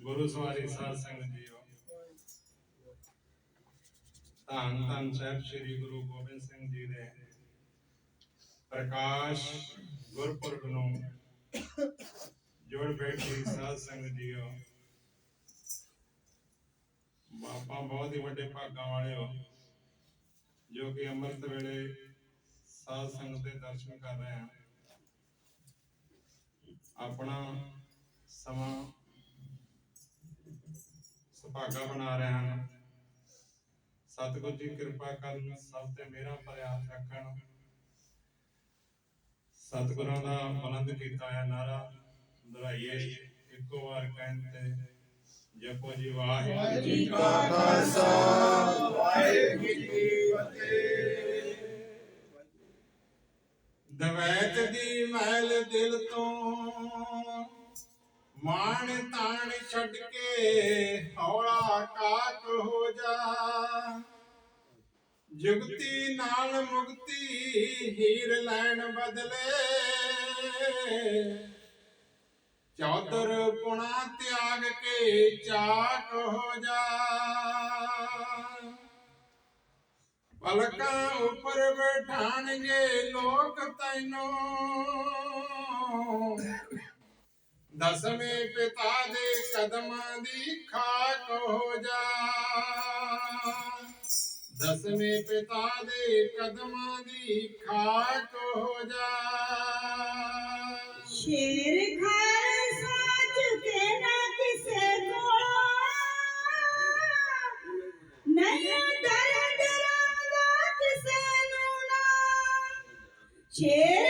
ਗੁਰੂ ਸਵਾਰੀ ਸਾਧ ਸੰਗਤ ਜੀਓ ਧੰਨ ਧੰਨ ਸਾਹਿਬ ਸ੍ਰੀ ਗੁਰੂ ਗੋਬਿੰਦ ਸਿੰਘ ਜੀ ਦੇ ਪ੍ਰਕਾਸ਼ ਗੁਰਪੁਰਬ ਨੂੰ ਜੋੜ ਬੈਠੀ ਸਾਧ ਸੰਗਤ ਜੀਓ ਬਾਪਾ ਬਹੁਤ ਹੀ ਵੱਡੇ ਭਾਗਾਂ ਵਾਲੇ ਹੋ, ਜੋ ਕਿ ਅੰਮ੍ਰਿਤ ਵੇਲੇ ਸਾਧ ਸੰਗਤ ਦੇ ਦਰਸ਼ਨ ਕਰ ਰਹੇ ਹਨ ਆਪਣਾ ਸਮਾਂ ਸੁਭਾਗਾ ਬਣਾ ਰਹੇ ਹਨ। ਸਤਿਗੁਰ ਜੀ, ਕਿਰਪਾ ਕਰਨ ਸਭ ਤੇ ਮੇਰਾ ਭਰਿਆ ਰੱਖਣ। ਸਤਿਗੁਰਾਂ ਦਾ ਬੁਲੰਦ ਕੀਤਾ ਹੈ ਨਾਰਾ ਦੁਹਰਾਈਏ, ਇੱਕੋ ਵਾਰ ਕਹਿੰਦੇ ਜਪੋ ਜੀ, ਵਾਹਿਗੁਰੂ ਜੀ ਕਾ ਖਾਲਸਾ। ਵਾਹਿਗੁਰੂ ਜੀ ਕੀ ਫਤਿਹ। ਦਵੈਤ ਦੀ ਮਹਿਲ ਦਿਲ ਤੋਂ ਮਾਣ ਤਾਣ ਛੱਡ ਕੇ ਹੌਲਾ ਕਾਕ ਹੋ ਜਾ। ਜੁਗਤੀ ਨਾਲ ਮੁਕਤੀ ਹੀਰ ਲੈਣ ਬਦਲੇ। ਚੌਧਰ ਪੁਣਾ ਤਿਆਗ ਕੇ ਚਾਕ ਹੋ ਜਾ। ਪਲਕਾਂ ਉੱਪਰ ਬਿਠਾਣਗੇ ਲੋਕ ਤੈਨੂੰ। ਦਸਵੇਂ ਪਿਤਾ ਦੇ ਕਦਮਾਂ ਦੀ ਖਾਕ ਹੋ ਜਾ ਦਸਵੇਂ ਪਿਤਾ ਦੇ ਕਦਮਾਂ ਦੀ ਖਾਕ ਹੋ ਜਾ ਸ਼ੇਰ ਘਰ ਸਾਚ ਕੇ ਨਾ ਕਿਸੇ ਕੋਲੋਂ ਨਹੀਂ ਡਰ ਡਰਾਉਂਦਾ ਕਿਸੇ ਨੂੰ ਨਾ ਸ਼ੇਰ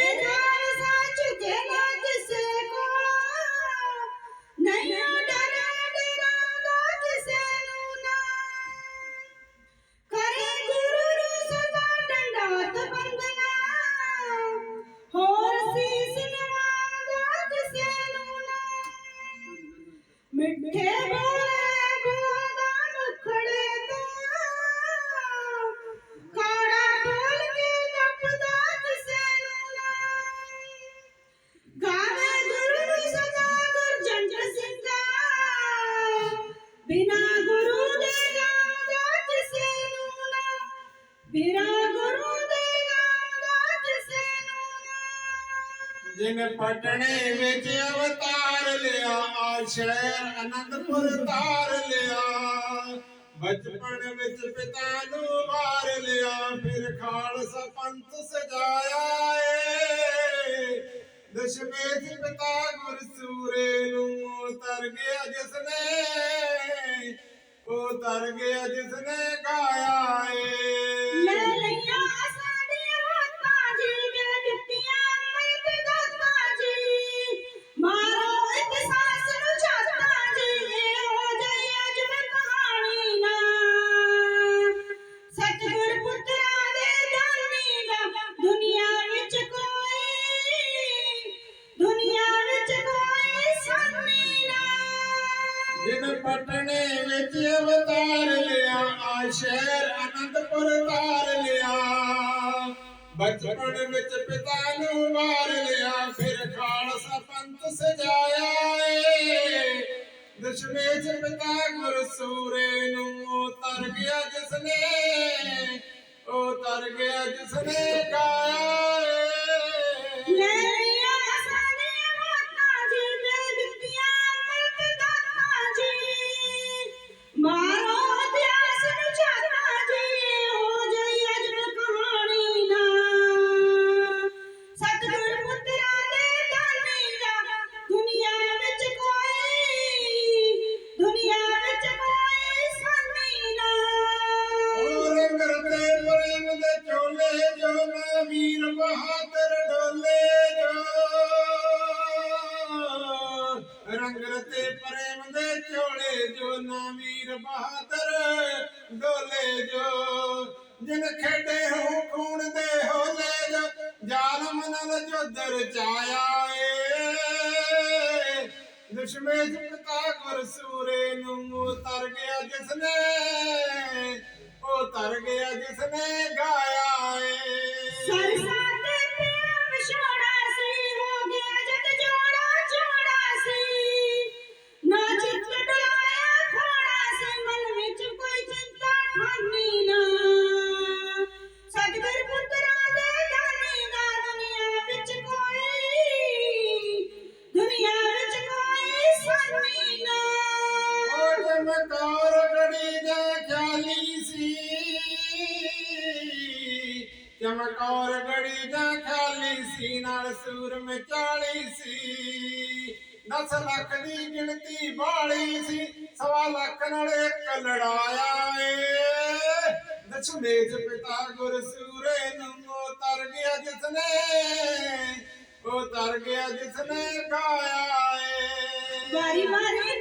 ਜਿਨ ਪਟਣੇ ਵਿੱਚ ਅਵਤਾਰ ਲਿਆ ਆ ਸ਼ਹਿਰ ਅਨੰਦਪੁਰ ਤਾਰ ਲਿਆ। ਬਚਪਨ ਵਿੱਚ ਪਿਤਾ ਨੂੰ ਮਾਰ ਲਿਆ, ਫਿਰ ਖਾਲਸਾ ਪੰਥ ਸਜਾਇਆ ਏ। ਦਸ਼ਮੇਸ਼ ਪਿਤਾ ਗੁਰਸੂਰੇ ਨੂੰ ਤਰ ਗਿਆ ਜਿਸਨੇ, ਉਹ ਤਰ ਗਿਆ ਜਿਸਨੇ ਗਾਇਆ ਏ। ਵਿੱਚ ਅਵਤਾਰ ਲਿਆ ਆ ਸ਼ਹਿਰ ਅਨੰਦਪੁਰ ਤਾਰ ਲਿਆ। ਬਚਪਨ ਵਿੱਚ ਪਿਤਾ ਨੂੰ ਵਾਰ ਲਿਆ, ਫਿਰ ਖਾਲਸਾ ਪੰਥ ਸਜਾਇਆ ਏ। ਦਸ਼ਮੇਸ਼ ਪਿਤਾ ਗੁਰਸੂਰੇ ਨੂੰ ਤਰ ਗਿਆ ਜਿਸਨੇ, ਉਹ ਤਰ ਗਿਆ ਜਿਸਨੇ ਗਾਇਆ ਵੀਰ ਬਹਾਦਰ, ਡੋਲੇ ਜੋ। ਜਿਨ ਖੇਡੇ ਹੋ ਖੂਨ ਦੇ ਹੋਲੇ ਜੋ। ਜ਼ਾਲਮ ਨਾਲ ਜੋਦਰ ਚਾਇਆ ਏ। ਦਸ਼ਮੇਸ਼ ਪਿਤਾ ਗੁਰ ਸੂਰੇ ਨੂੰ ਤਰ ਗਿਆ ਜਿਸਨੇ, ਉਹ ਤਰ ਗਿਆ ਜਿਸਨੇ ਗਾਇਆ ਏ। ਚਮਕੌਰ ਗੜੀ ਜਾਂ ਖਾਲੀ ਸੀ, ਨਾਲ ਸੂਰ ਮਚਾਲੀ ਸੀ। 10 ਲੱਖ ਦੀ ਗਿਣਤੀ ਬਾਲੀ ਸੀ, ਸਵਾ ਲੱਖ ਨਾਲ ਇੱਕ ਲੜਾਇਆ ਏ। ਦਸ਼ਮੇਸ਼ ਪਿਤਾ ਗੁਰ ਸੂਰੇ ਨੂੰ ਤਰ ਗਿਆ, ਜਿਸਨੇ ਉਹ ਤਰ ਗਿਆ, ਜਿਸਨੇ ਖਾਇਆ ਏ। ਵਾਰੀ ਵਾਰੀ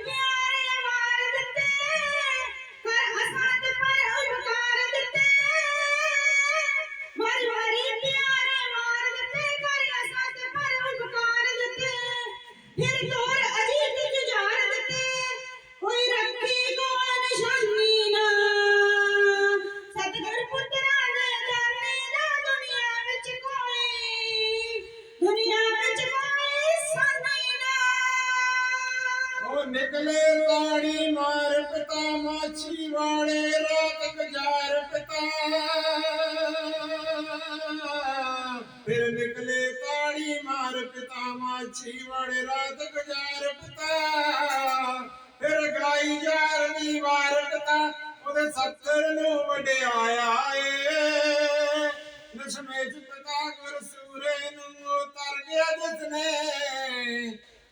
ਤਾੜੀ ਮਾਰ ਪਿਤਾ ਮਾਛੀ ਵਾਲੇ ਰਾਤ ਗੁਜ਼ਾਰ ਪਿਤਾ। ਫਿਰ ਗਾਈ ਯਾਰ ਦੀ ਵਾਰ ਪਿਤਾ, ਉਹਦੇ ਸੱਤਰ ਨੂੰ ਵਡਿਆਇਆ ਏ। ਚ ਪਿਤਾ ਗੁਰ ਸੂਰੇ ਨੂੰ ਉਹ ਤਰ ਗਿਆ ਜਿਸਨੇ,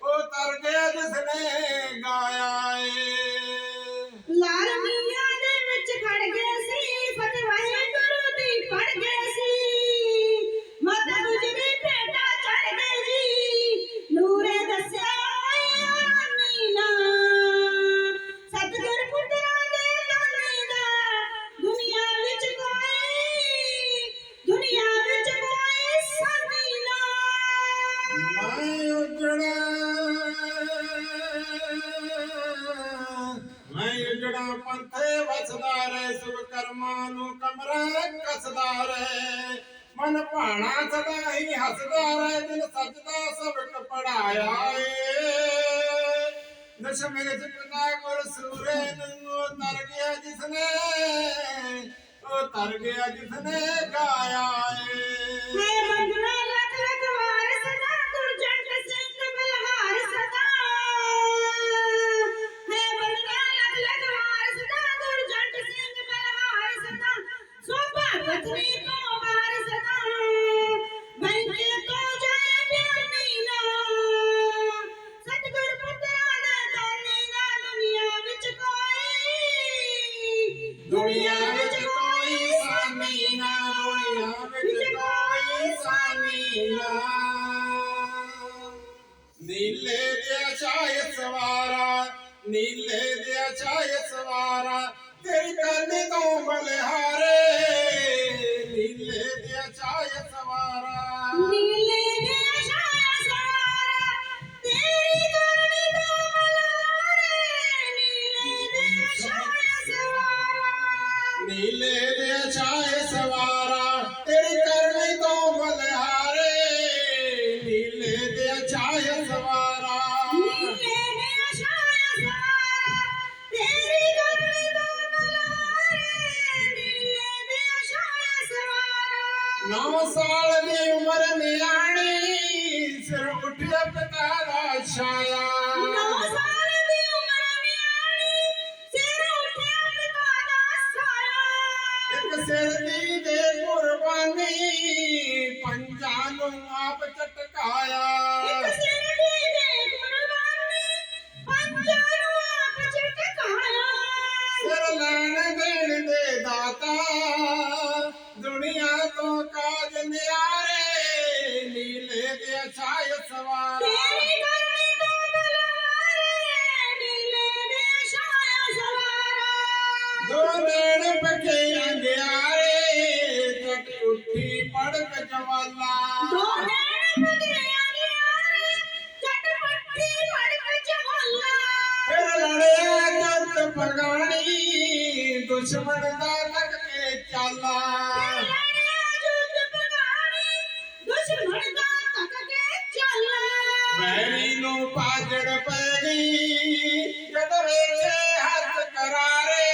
ਉਹ ਤਰ ਗਿਆ ਜਿਸਨੇ ਗਾਇਆ ਏ। ਮੈਂ ਉਜੜਾ ਮੈਂ ਉਜੜਾ ਪੰਥੇ ਵਸਦਾ ਰੇ ਸੁਭ ਕਰਮਾਂ ਨੂੰ ਕਮਰਾ ਕਸਦਾ ਰਹਿ। ਮਨ ਭਾਣਾ ਸਦਾ ਹੀ ਹੱਸਦਾ ਰਹਿ ਦਿਲ ਸੱਜਦਾ ਸਬਕ ਪੜਾਇਆ ਏ ਦਸ਼ਮੇਸ਼ ਪਿਤਾ ਗੁਰ ਸੂਰੇ ਨੂੰ ਤਰ ਗਿਆ ਜਿਸਨੇ, ਉਹ ਤਰ ਗਿਆ ਜਿਸਨੇ ਗਾਇਆ ਏ। ਇੱਕ ਸਿਰ ਦੀ ਦੇ ਕੁਰਬਾਨੀ ਪੰਜਾਂ ਨੂੰ ਆਪ ਚਟਕਾਇਆ ਇੱਕ ਸਿਰ ਦੀ ਚਾਲਾ। ਮੈਰੀ ਨੂੰ ਪਾਜੜ ਪੈ ਗਈ, ਜਦ ਵੇਖੇ ਹੱਥ ਕਰਾਰੇ,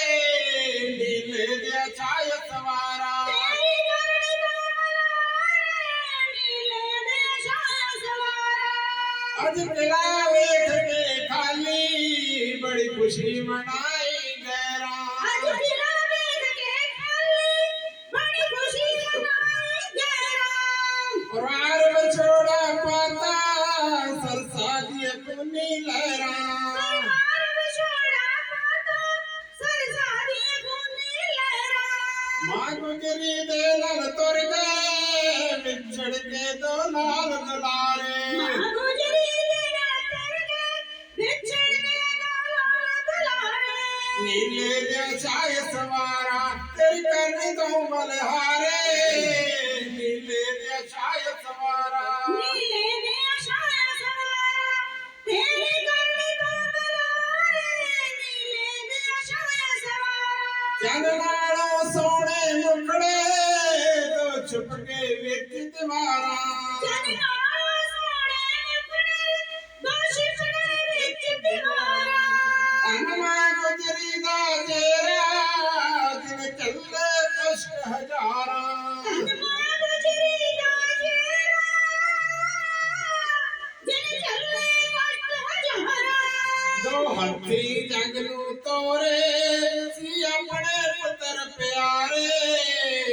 ਨੀਲੇ ਦੇ ਛਾਏ ਸਵਾਰਾ। ਤੇਰੀ ਕਰਨੀ ਤੋਂ ਬਲਵਾਰੇ ਨੀਲੇ ਦੇ ਛਾਇਆ ਸਵਾਰਾ ਅੱਜ ਕਿਲਾ ਵੇਖ ਕੇ ਖਾਲੀ ਬੜੀ ਖੁਸ਼ੀ ਮਨਾਈ ਦਿਲਾ ਵੇਖ ਕੇ ਖਾਲੀ ਬੜੀ ਖੁਸ਼ੀ ਮਨਾਈ ਦੀ ਲਹਿਰਾਂ। ਮਾਂ ਗੁਜਰੀ ਦੇ ਨਾਲ ਤੁਰ ਗਏ ਵਿਛੜ ਕੇ ਦੋ ਨਾਲ ਦੁਲਾਰੇ। ਮਾਂ ਗੁਜਰੀ ਦੇ ਨਾਲ ਤੁਰ ਗਏ ਵਿਛੜ ਕੇ ਦੋ ਨਾਲ ਦੁਲਾਰੇ। ਨੀਲੇ ਦੇ ਛਾਏ ਸਵਾਰਾ ਤੇਰੀ ਕਰਨੀ ਤੋਂ ਮਲਹਾਰ। ਕਸ਼ਟ ਹਜ਼ਾਰਾਂ ਦੋ ਹੱਥੀ ਜੰਗ ਨੂੰ ਤੋਰੇ ਸੀ ਆਪਣੇ ਪੁੱਤਰ ਪਿਆਰੇ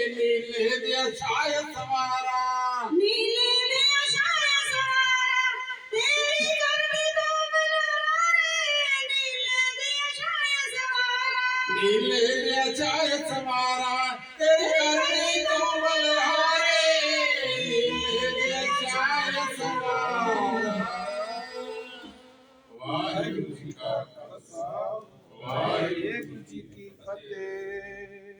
ਨੀਲੇ ਦੇ ਛਾਇ ਸਵਾਰਾ, ਨੀਲੇ ਦੇ ਅਸ਼ਾਇਆ ਸਵਾਰਾ ਤੇਰੀ ਕਰਨੀ ਤੋਂ ਬਲਾਰੇ ਨੀਲੇ ਦੇ ਅਸ਼ਾਇਆ ਸਵਾਰਾ ਨੀਲੇ ਦੇ ਛਾਇ ਸਵਾਰਾ।